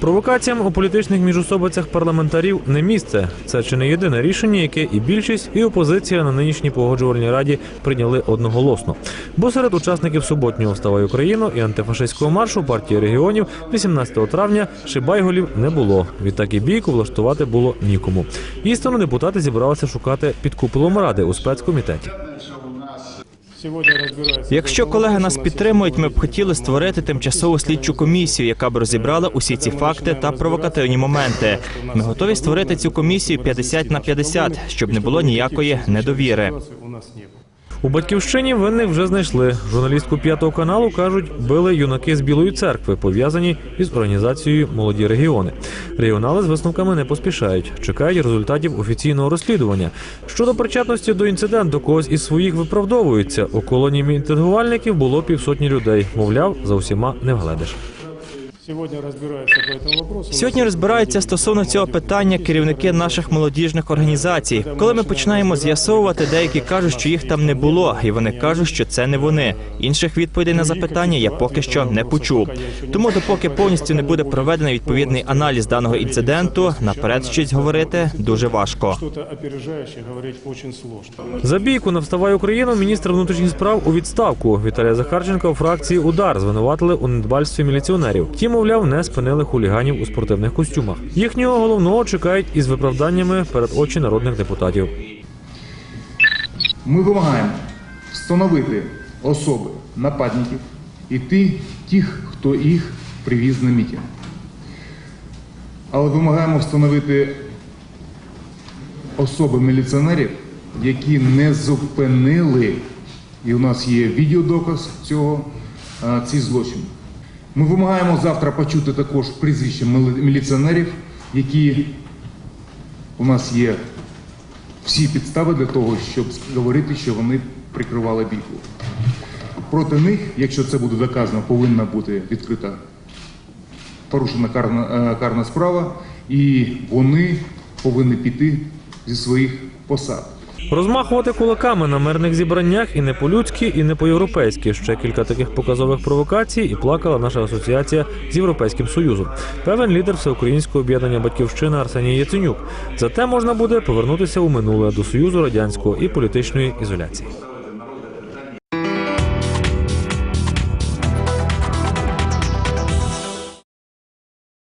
Провокаціям у політичних міжособицях парламентарів не місце. Це чи не єдине рішення, яке і більшість, і опозиція на нинішній погоджувальній раді прийняли одноголосно. Бо серед учасників суботнього «Вставай Україну» і антифашистського маршу партії регіонів 18 травня шибайголів не було. Відтак і бійку влаштувати було нікому. Істину депутати зібралися шукати під куполом ради у спецкомітеті. Якщо колеги нас підтримують, ми б хотіли створити тимчасову слідчу комісію, яка б розібрала усі ці факти та провокативні моменти. Ми готові створити цю комісію 50 на 50, щоб не було ніякої недовіри. У батьківщині винних вже знайшли. Журналістку п'ятого каналу кажуть, били юнаки з Білої церкви, пов'язані із організацією Молоді регіони. Регіонали з висновками не поспішають, чекають результатів офіційного розслідування. Щодо причетності до інциденту, когось із своїх виправдовуються. У колонії мітингувальників було півсотні людей. Мовляв, за усіма не вгледиш. Сьогодні розбираються стосовно цього питання керівники наших молодіжних організацій. Коли ми починаємо з'ясовувати, деякі кажуть, що їх там не було, і вони кажуть, що це не вони. Інших відповідей на запитання я поки що не почув. Тому, допоки повністю не буде проведений відповідний аналіз даного інциденту, наперед щось говорити дуже важко. За бійку на «Вставай Україну» міністр внутрішніх справ у відставку. Віталія Захарченка у фракції «Удар» звинуватили у недбальстві міліціонерів. Ті, мовляв, не спинили хуліганів у спортивних костюмах. Їхнього головного чекають із виправданнями перед очі народних депутатів. Ми вимагаємо встановити особи нападників і тих, хто їх привіз на мітинг. Але вимагаємо встановити особи міліціонерів, які не зупинили, і у нас є відеодоказ цього, ці злочини. Ми вимагаємо завтра почути також прізвища міліціонерів, які у нас є всі підстави для того, щоб говорити, що вони прикривали бійку. Проти них, якщо це буде доказано, повинна бути відкрита порушена карна, е, карна справа, і вони повинні піти зі своїх посад. Розмахувати кулаками на мирних зібраннях і не по-людськи, і не по-європейськи. Ще кілька таких показових провокацій, і плакала наша асоціація з Європейським Союзом. Певен лідер всеукраїнського об'єднання Батьківщина Арсеній Яценюк. Зате можна буде повернутися у минуле до Союзу радянського і політичної ізоляції.